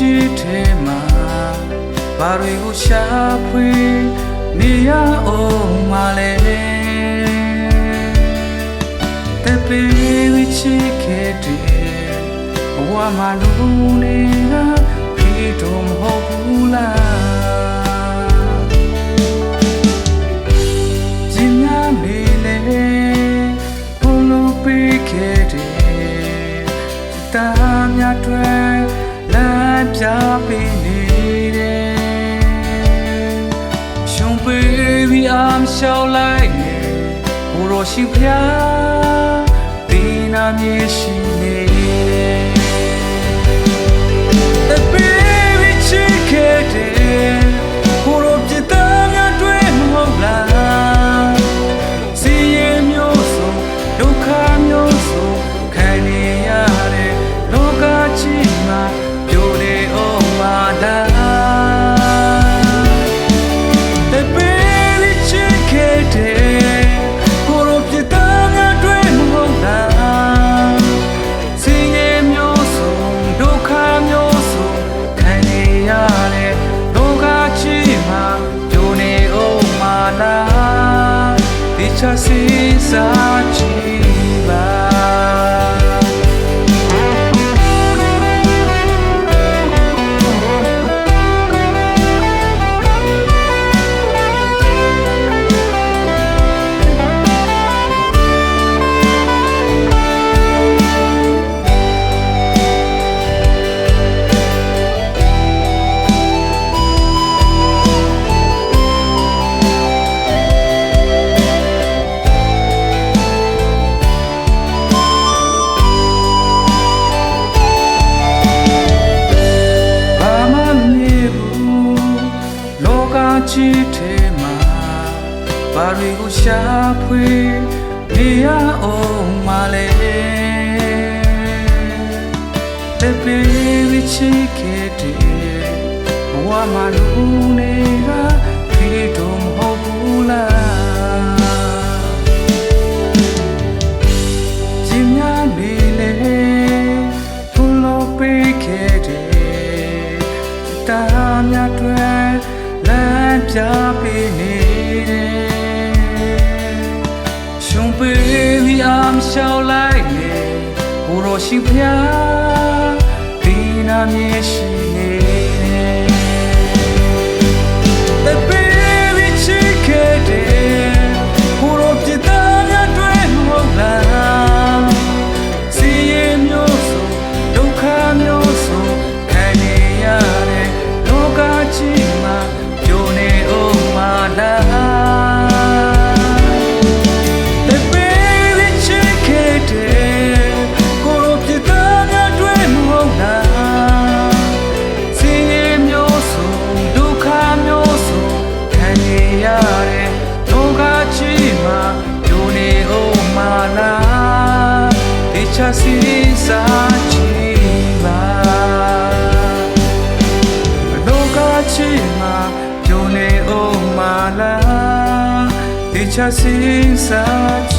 ချီထဲမှာဘာတွေကိုရှာဖွေနေရအောင်မလဲတပေဝချီခဲ့တဲ့ဘဝမှာလူတွေကပြီးတော့မဟုတ်ဘူးလားကြည်များနေလေဘလို့ပေးခဲ့တယ်တာများတွေလမ်း ပြပေးနေတယ်ရှင်ပေးပြီးအမလျှောက်လိုက်နေဘိုးတော်ရှိဖျားဒီနာမြေရှိနေ The တွေကိုရှာဖွေနေရအောင်မလဲတဲ့ပြေချီခဲ့တဲ့ဘဝမှာလူတွေကဒီတော့မဟုတ်ဘူးလားကြည်များနေလေဘုလိုပေးခဲ့တယ်တာများတွေလမ်းပြပေးနေ အမလျှောက်လိုက်နေဘုရောရှိဖျားဒီနာမြေရှိ ရတဲ့ဒုက္ခချီမှာယုံနေအောင်မလားဒီချာစီစားချီပါဒုက္ခချီမှာယုံနေအောင်မလားဒီချာစီစားချ